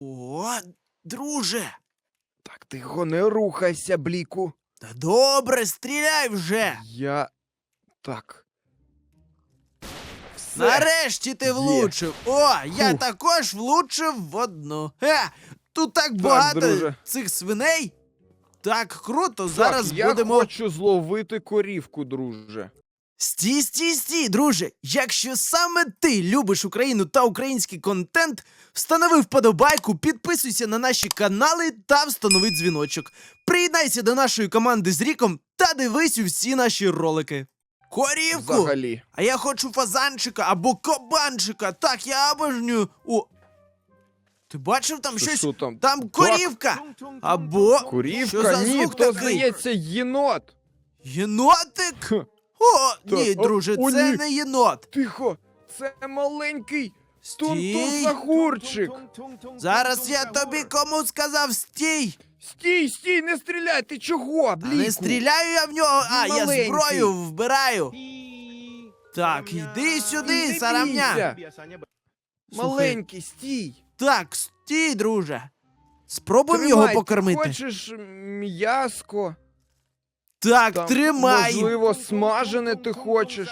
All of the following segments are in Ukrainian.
О, друже. Так тихо, не рухайся, бліку. Та добре, стріляй вже. Я. Так. Все. Нарешті ти Є. влучив. О, я Фух. також влучив в одну. Е, тут так багато друже. цих свиней. Так круто, Так, зараз я будемо. хочу зловити корівку, друже. Стій, стій, стій, друже. Якщо саме ти любиш Україну та український контент, встанови вподобайку, підписуйся на наші канали та встанови дзвіночок. Приєднайся до нашої команди з Ріком та дивись усі наші ролики. Корівку! Взагалі. А я хочу фазанчика або кабанчика. Так, я обожнюю. О. Ти бачив там Що- щось? що там? Там корівка! Або. Що за Ні, звук то такий? здається єнот. Єнотик? Хм, О, ні, Так, о, друже, о, це ні. не єнот. Тихо, це маленький Стій. тун-тун-загурчик. Зараз я тобі кому сказав стій. Стій, стій, не стріляй, ти чого, А бліку? не стріляю я в нього, а я маленький. зброю вбираю. Так, йди сюди, сарамня. бійся. Маленький, стій. Так, стій, друже. Спробуємо Тримай, його ти покормити. Хочеш м'яско? Так, Там, тримай. Можливо, смажене ти хочеш?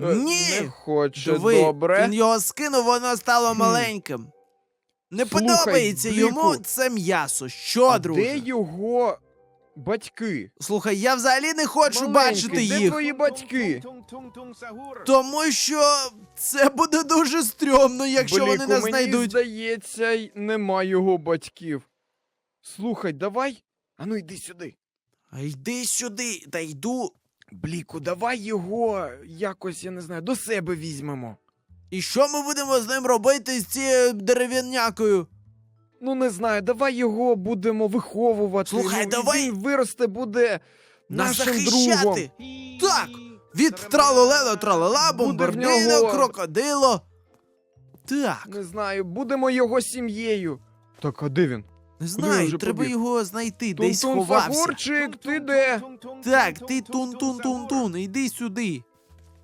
Е, Ні. Не хоче, Диви, добре. він його скинув, воно стало маленьким. Не Слухай, подобається Бліку, йому це м'ясо. Що, а друже? де його батьки? Слухай, я взагалі не хочу Маленький, бачити де їх. твої батьки? Тому що це буде дуже стрьомно, якщо Бліку, вони нас мені знайдуть. здається, й нема його батьків. Слухай, давай. Ану, йди сюди. Йди сюди, та йду. Бліку, давай його якось, я не знаю, до себе візьмемо. І що ми будемо з ним робити з цією дерев'янякою? Ну, не знаю, давай його будемо виховувати. Слухай, ну, давай- Він виросте, буде Нас нашим захищати. другом. Так, від тралолело тралала, Буде в бомбардино, нього- крокодило. Так, Не знаю, будемо його сім'єю. Так, а де він? Не знаю, вже треба побіг? його знайти, десь Тун-тун, сховався. Фагорчик, ти де? Так, ти тун-тун-тун-тун, йди сюди.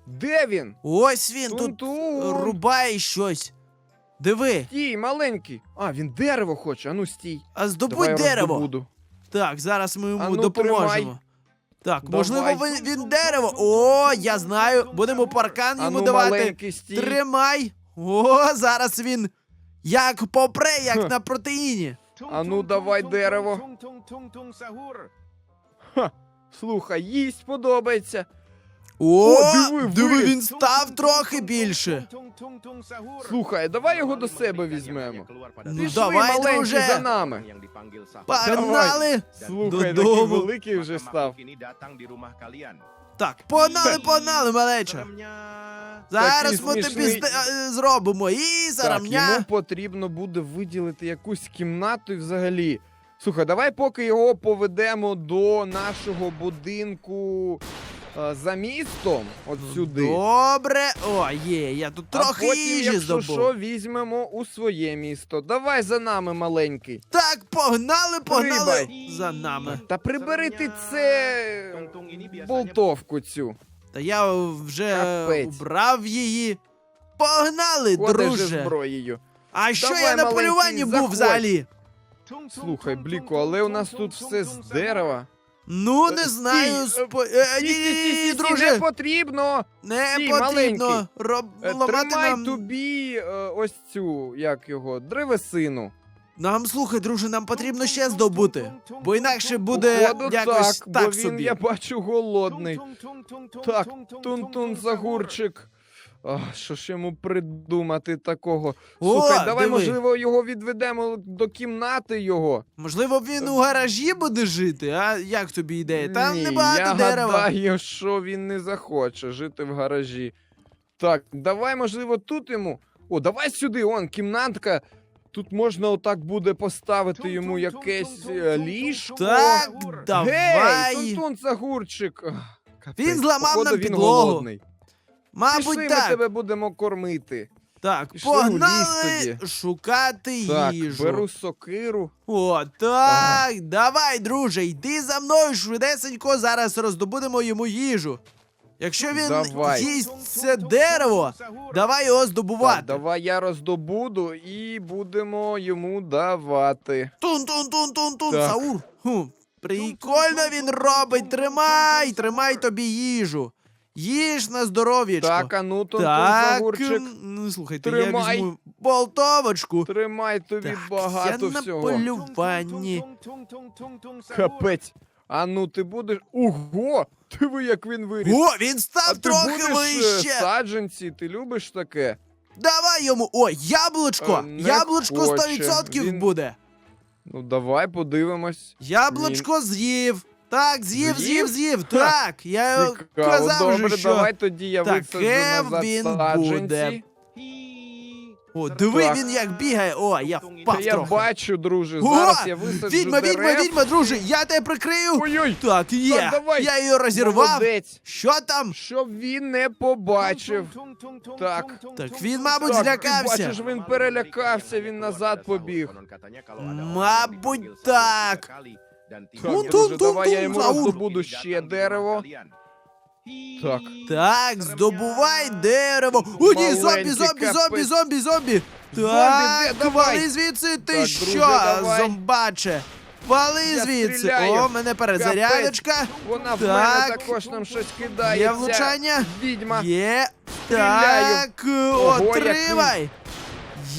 Де він? Ось він тут Тун-тун. рубає щось. Диви, Стій, маленький. А, він дерево хоче, ану стій. а здобудь Давай дерево. роздобуду. Так, зараз ми йому Ану, допоможемо. тримай. Так, Давай. можливо, він, він дерево. О, я знаю. Будемо паркан йому Ану, давати. маленький, стій. Тримай. О, зараз він як попре, як на протеїні. Ану, давай дерево. Ха, слухай, їсть подобається. О, диви, диви, він став трохи більше. Слухай, давай його до себе візьмемо. Ну, Пішли, давай, маленький, друже. за нами. Погнали. Слухай, Додому. такий великий вже став. Так, погнали, погнали, малеча. Зараз Такий ми тобі смішний. е, зробимо. І Так, зарамня. йому потрібно буде виділити якусь кімнату і взагалі. Слухай, давай поки його поведемо до нашого будинку за містом, от сюди. Добре. О, є, я тут а трохи потім, їжі якщо здобув. що, візьмемо у своє місто. Давай за нами, маленький. Так, погнали, погнали Прибай. за нами. Та прибери ти це болтовку цю. Та я вже Капець. убрав її. Погнали, Ходиш друже. зі зброєю. А що Давай, я на маленький, полюванні був заходь. взагалі? Слухай, Бліку, але у нас тут все з дерева. Ну, не знаю. Спо... Е, ні, Стій, стій, ні, ні, друже, Не потрібно. не стій, потрібно маленький. роб... Е, ламати Тримай нам. тобі е, ось цю, як його, древесину. Нам, слухай, друже, нам потрібно ще здобути. Бо інакше буде Походу, якось так, так, бо він, собі. я бачу, голодний. Так, тун-тун загурчик. А, що ж йому придумати такого? О, Слухай, давай, диви. можливо, його відведемо до кімнати його. Можливо, він у гаражі буде жити, а як тобі ідея? Там Ні, небагато я дерева. гадаю, що він не захоче жити в гаражі. Так, давай, можливо, тут йому. О, давай сюди, он, кімнатка. Тут можна отак буде поставити йому якесь е, ліжко. Так, давай. Гей, тун загурчик. Він зламав Походу, нам він підлогу. голодний. Мабуть, Пішли, ми так. тебе будемо кормити. Так, Пішли у ліс погнали тоді. шукати Так, їжу. беру сокиру. О, так, давай, друже, йди за мною швидесенько, зараз роздобудемо йому їжу. Якщо він Давай. їсть це дерево, давай його здобувати. Так, давай я роздобуду і будемо йому давати. Тун тун тун тун тун Так. Саур. Хм, прикольно він робить. Тримай, тримай тобі їжу. Їж на здоров'ячко. Так, а ну тон так, загурчик. ну слухайте, я візьму болтовочку. Тримай тобі Так, багато я на полюванні. Капець. А ну ти будеш. Ого! Диви, як він виріс. О, він а став ти трохи будеш е, вище. саджанці, ти любиш таке? Давай йому. О, яблучко! Е, не яблучко хоче. 100% Він- буде. Ну давай подивимось. Яблучко з'їв. Так, з'їв, з'їв, З'їв? з'їв. Так, я Цікаво, казав добре, же, що. давай тоді я висаджу назад він саджанці. буде. О, диви Так. він як бігає. О, я Та впав я трохи. бачу, друже, О, зараз я висаджу відьма, відьма, дерев. відьма, друже, я тебе прикрию. Ой-ой, Так, є. Так, давай. Я її розірвав. молодець. Що там? Щоб він не побачив. Так. Так він, мабуть, Так, злякався. Бачиш, він перелякався, він назад побіг. Мабуть, так. Так, Тун-тун-тун-тун, друже, давай я йому Заур. роздобуду ще дерево. Так. Так, здобувай дерево. О, ні, зомбі, Маленький зомбі, зомбі, капець. зомбі, зомбі. де? Так, Давай. вали звідси, ти Так, що, друже, давай. зомбаче? Вали Я звідси. стріляю. О, мене перезарядочка. Вона в Так. мене також нам щось кидає. Є влучання. Відьма. Є. Стріляю. Так, Ого, отримай.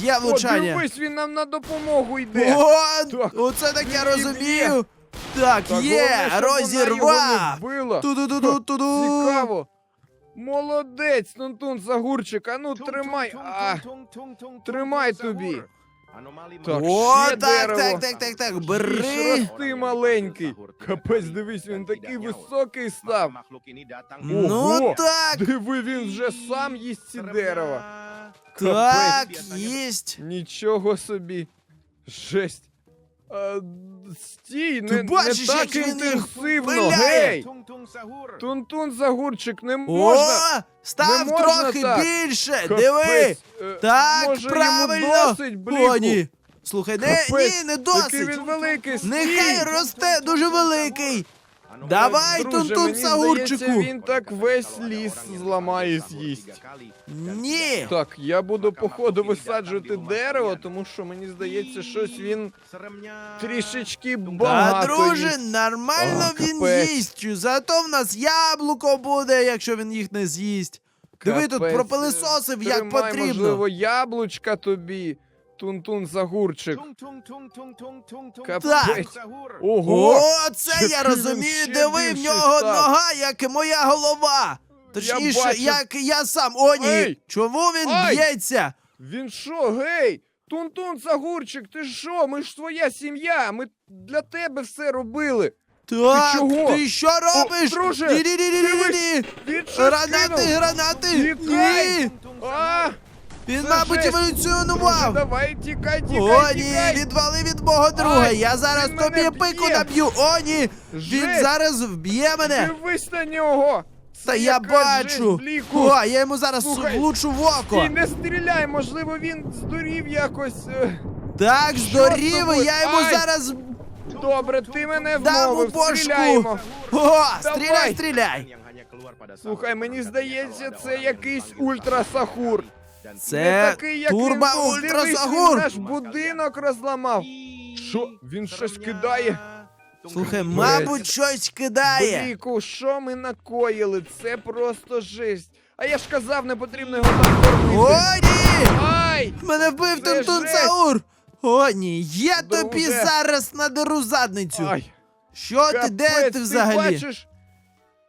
Є О, влучання. дивись, він нам на допомогу йде. О, Так. оце так я Він розумію. Так, Так, є, головне, щоб вона його розірвав. вбила. Ту-ду-ду-ду-ду-ду. Цікаво. Молодець, Тунтун Загурчик, а ну тримай. А, тримай тобі. Так, О, ще так, дерево. так, так, так, так, бери. рости маленький. Капець, дивись, він такий високий став. Ну Ого. так, Диви, він вже сам їсть ці дерева. так, єсть. Нічого собі. Жесть. А, не, Ти бачиш, не так як він інтенсивно. пиляє? Гей! Тунтун Загурчик, не можна. О, став Не можна трохи так. більше. Капець. Диви. Е, Так, може, правильно. Досить, бліку? О, ні. Слухай, не, Капець, ні, не Який досить. він великий, стій! Нехай росте дуже великий. Давай, Друже, Тунтун мені Сагурчику. здається, він так весь ліс зламає і з'їсть. Ні. Так, я буду походу висаджувати дерево, тому що мені здається, щось він трішечки Та, багато друже, їсть. нормально О, він капець. їсть. Зато в нас яблуко буде, якщо він їх не з'їсть. Диви, тут Капець. пропилисосив, як Тримай, потрібно. можливо, яблучка тобі. Тун-тун загурчик. Капець. Ого! О, це я розумію, диви, в нього став. нога, як і моя голова. Точніше, бачив. як я сам. О, ні. Ей! Чому він Ай! б'ється? Він що, гей? Тун-тун загурчик, ти що? Ми ж твоя сім'я. Ми для тебе все робили. Так, чого? ти що робиш? друже. Він щось Гранати, кинув. гранати! Тікай! Ні! А, Він, Це мабуть, жесть. еволюціонував. давай, тікай, тікай, О, ні, тікай. відвали від мого друга. Ай, я зараз він тобі мене пику б'є. наб'ю. О, ні. Він Жесть. зараз вб'є мене. Дивись на нього. Це Та я яка бачу. жесть, Бліку. О, я йому зараз Слухай, влучу в око. Стій, не стріляй, можливо, він здурів якось. е. Так, здорів, тобою? я йому Ай! зараз Добре, ти мене дам у вмовив, бошку. стріляємо. О, стріляй, Давай. стріляй. Слухай, мені здається, це якийсь ультрасахур. Це такий, як він турбо був. Дивись, він Сагур. наш будинок розламав. Що? Він щось кидає? Слухай, мабуть, щось кидає. Бліку, що ми накоїли? Це просто жесть. А я ж казав, не потрібно його так кормити. О, ні! Ай! Мене вбив Це Тунтун. Саур! О, ні, я тобі Друже. зараз надеру задницю. Ай! Що ти, де Капець, ти взагалі? бачиш,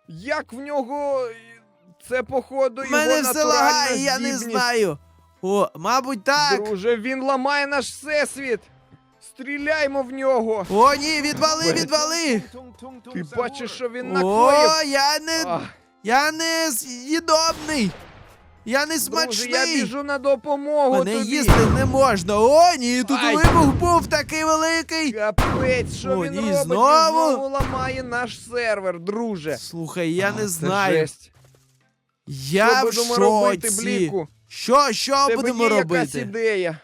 як в нього це походу його мене все натуральна лагає, я не здібність. знаю. О, мабуть, так. Друже, він ламає наш всесвіт. Стріляймо в нього. О, ні, відвали, відвали. Ти бачиш, що він накоїв. О, я не. Ах, Я не з'їдобний. Я не друже, смачний. я біжу на допомогу Мене тобі. їсти не можна. О, ні, тут Ай. вибух був такий великий. Капець, що О, він ні, робить? Він знову? знову ламає наш сервер, друже. Слухай, я не це знаю. жесть. Я що в будемо робити, шоці. Бліку? Що, що Тебе будемо є якась робити? ідея.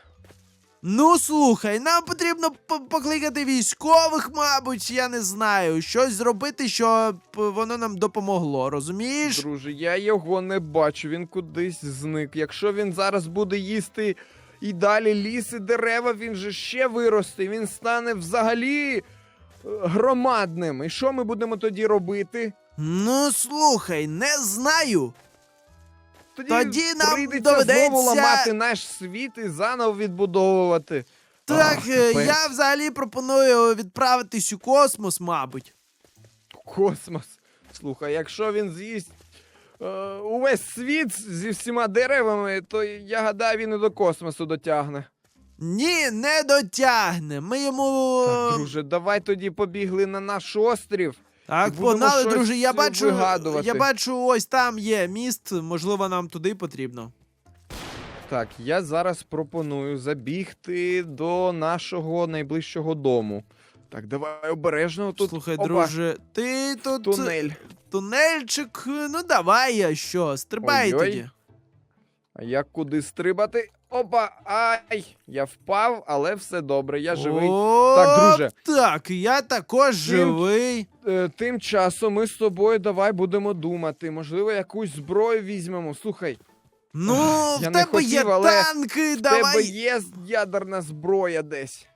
Ну слухай, нам потрібно по- покликати військових, мабуть, я не знаю. Щось зробити, щоб воно нам допомогло, розумієш? Друже, я його не бачу, він кудись зник. Якщо він зараз буде їсти і далі ліс і дерева, він же ще виросте, він стане взагалі е, громадним. І що ми будемо тоді робити? Ну слухай, не знаю. Тоді нам прийдеться доведеться- знову ламати наш світ і заново відбудовувати. Так, Ах, е, я взагалі пропоную відправитись у космос, мабуть. Космос. Слухай, якщо він з'їсть е, увесь світ зі всіма деревами, то я гадаю, він і до космосу дотягне. Ні, не дотягне. Ми йому. Так, друже, давай тоді побігли на наш острів. Так, будемо погнали, щось друже. Я бачу, вигадувати. я бачу, ось там є міст. Можливо, нам туди потрібно. Так, я зараз пропоную забігти до нашого найближчого дому. Так, давай обережно тут. Слухай, Опа, друже, ти тут Тунель. тунельчик. Ну давай я що, стрибай Ой-ой. тоді. А як куди стрибати? Опа! Ай! Я впав, але все добре, я живий. О, Так, друже. Так, я також живий. Е, тим часом ми з тобою давай будемо думати. Можливо, якусь зброю візьмемо. Слухай, Ну, Я в тебе хотів, є танки, в тебе є ядерна зброя десь.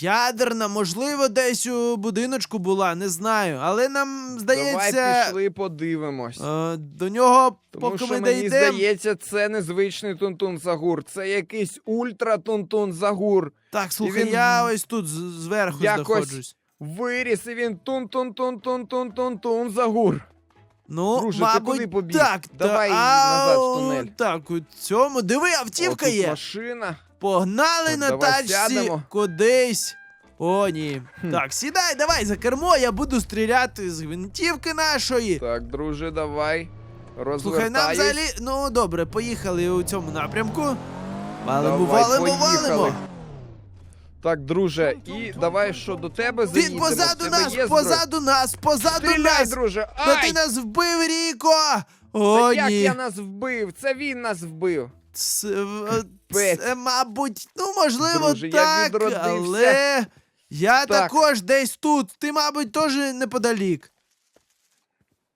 Ядерна, можливо, десь у будиночку була, не знаю. Але нам здається. Давай пішли подивимось. е, до нього, Тому поки що ми мені дійдемо. здається, це незвичний тунтун загур. Це якийсь ультра тунтун загур. Так, слухай, він я ось тут з- зверху якось- знаходжусь. Виріс і він тун тун тун тун тун тун тун загур. Ну, Друже, ти мабуть, куди побіг? так. Давай та, назад в тунель. Так, у цьому. Диви, автівка О, тут є. машина. Погнали Так, на давай тачці сядемо. кудись. О, ні. Хм. Так, сідай, давай за кермо, я буду стріляти з гвинтівки нашої. Так, друже, давай. Слухай, нам Розвертаюсь. взагалі. Ну добре, поїхали у цьому напрямку. Валимо, Давай, валимо, поїхали. валимо. Так, друже, і давай що до тебе Він заїдемо. позаду В тебе нас, є зброя? позаду нас, позаду Стріляй, нас. друже! Та Ай! ти нас вбив, Ріко! О, Та як ні. я нас вбив? Це він нас вбив. Це, е, Капець. це, мабуть, ну можливо, Друже, я так, відродився. але я Так. також десь тут. Ти, мабуть, теж неподалік.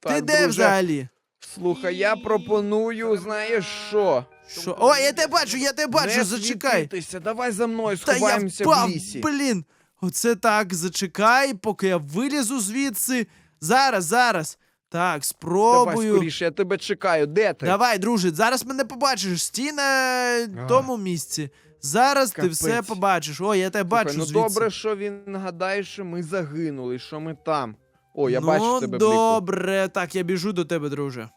Так, ти де друже, взагалі? Слухай, я пропоную, знаєш що? Що? О, я тебе бачу, я тебе бачу, Не зачекай. світитися, давай за мною Та я сховаємося впав, в лісі. блін. Оце так, зачекай, поки я вилізу звідси. Зараз, зараз. Так, Давай скоріше, я тебе чекаю. Де ти? Давай, друже, зараз мене побачиш. Стій на тому місці. Зараз ти все побачиш. О, я тебе Слухай, бачу ну звідси. добре, що він гадає, що ми загинули, що ми там. О, я ну, бачу тебе бліку. добре, так, я біжу до тебе, друже.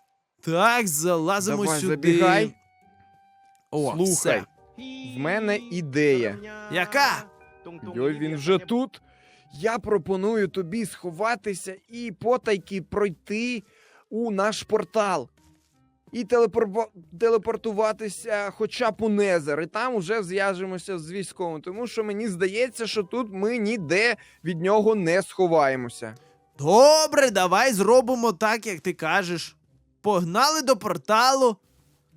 Так, залазимо Давай, сюди. забігай. О, Слухай, все. в мене ідея. Яка? Йой, він вже тут. Я пропоную тобі сховатися і потайки пройти у наш портал. І телепорба- телепортуватися хоча б у Незер, і там уже зв'яжемося з військовим. Тому що мені здається, що тут ми ніде від нього не сховаємося. Добре, давай зробимо так, як ти кажеш. Погнали до порталу.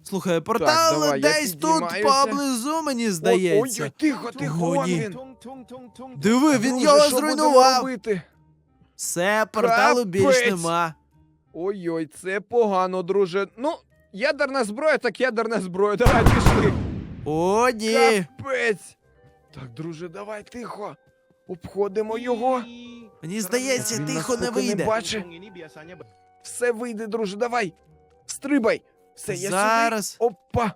Слухай, портал давай, я десь тут піднімаюся. поблизу, мені здається. ой, тихо, тихо, О, вон він. Диви, він Друже, його що будемо зруйнував. робити? Все, порталу більш Капець. нема. Ой-ой, це погано, друже. Ну, ядерна зброя, так ядерна зброя. Давай пішли. О, ні. Капець. Так, друже, давай тихо. Обходимо його. Мені здається, Він тихо не поки не вийде. бачить. Все вийде, друже, давай. Стрибай. Все, я Зараз. сюди. Опа.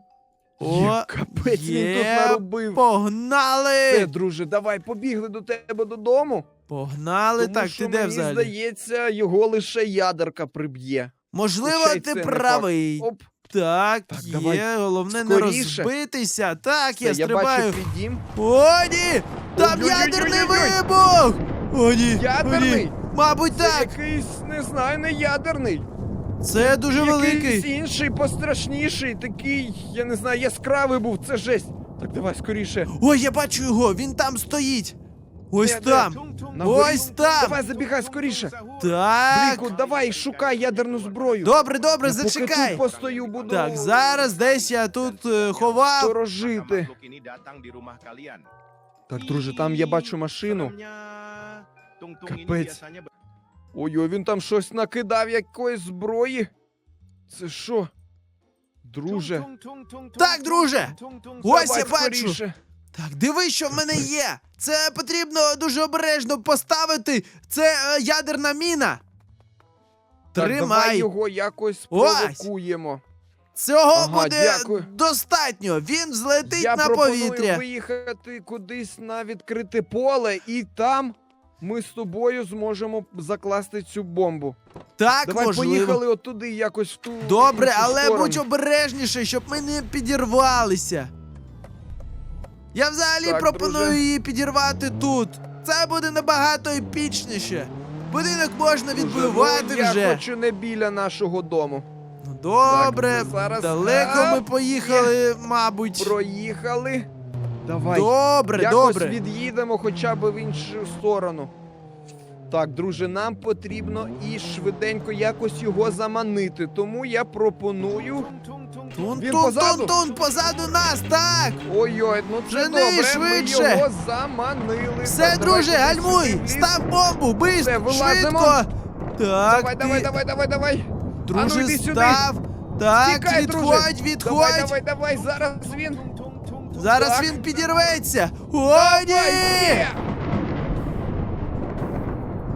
О, Є, капець, він тут є. наробив. Погнали! Все, друже, давай, побігли до тебе додому. Погнали, тому так, що ти де мені взагалі? здається, його лише ядерка приб'є. Можливо, Хоча й ти це не правий. Оп, Так, Так, є, давай головне не розбитися. Так, все, я я стрибаю. бачу твій дім. О, ні! Там Ой-ой-ой-ой-ой-ой! ядерний вибух! О, ні! О, Ядерний? ні. Мабуть, Це так. якийсь, не знаю, не ядерний. Це дуже Якийсь великий. інший, пострашніший, такий, я не знаю, яскравий був, це жесть. Так давай скоріше. Ой, я бачу його, він там стоїть. Ось Де, де? там. На горі? Ось там. Давай забігай скоріше. Так. Бліку, давай, шукай ядерну зброю. Добре, добре, Я Поки зачекай. тут постою, буду Так, зараз десь я тут е, ховав. сторожити. Так, друже, там я бачу машину. Капець. Ой-ой, він там щось накидав якоїсь зброї. Це що? Друже, Так, друже. Ось я бачу. Так, дивись, що в мене є. Це потрібно дуже обережно поставити. Це е, ядерна міна. Так, давай Тримай. його якось Ось. провокуємо. Цього Ага, буде дякую. достатньо. Він злетить Я на пропоную повітря. виїхати кудись на відкрите поле, і там ми з тобою зможемо закласти цю бомбу. Так, Давай можливо. поїхали отуди, якось в ту. Добре, але сторону. будь обережніше, щоб ми не підірвалися. Я взагалі Так, пропоную друже. її підірвати тут. Це буде набагато епічніше. Будинок можна Друже, відбивати ну, я вже. хочу не біля нашого дому. Ну добре, Так, це зараз- далеко А, ми поїхали, мабуть. Проїхали. Давай. Добре, Якось добре. від'їдемо хоча б в іншу сторону. Так, друже, нам потрібно і швиденько якось його заманити. Тому я пропоную. Тун, Він тун, позаду? тун, тун, позаду нас, так! Ой-ой, ну це Жени добре. швидше. Ми його заманили. Все, Так, друже, давай гальмуй! сюди. Став бомбу! Бистро, вилазимо. швидко! Так, Давай, ти, давай, давай, давай, давай. друже, Ану, йди сюди. став. Так, Тікай, відходь, друже. відходь! Давай, давай, давай, зараз він. Зараз він підірветься! О, ні!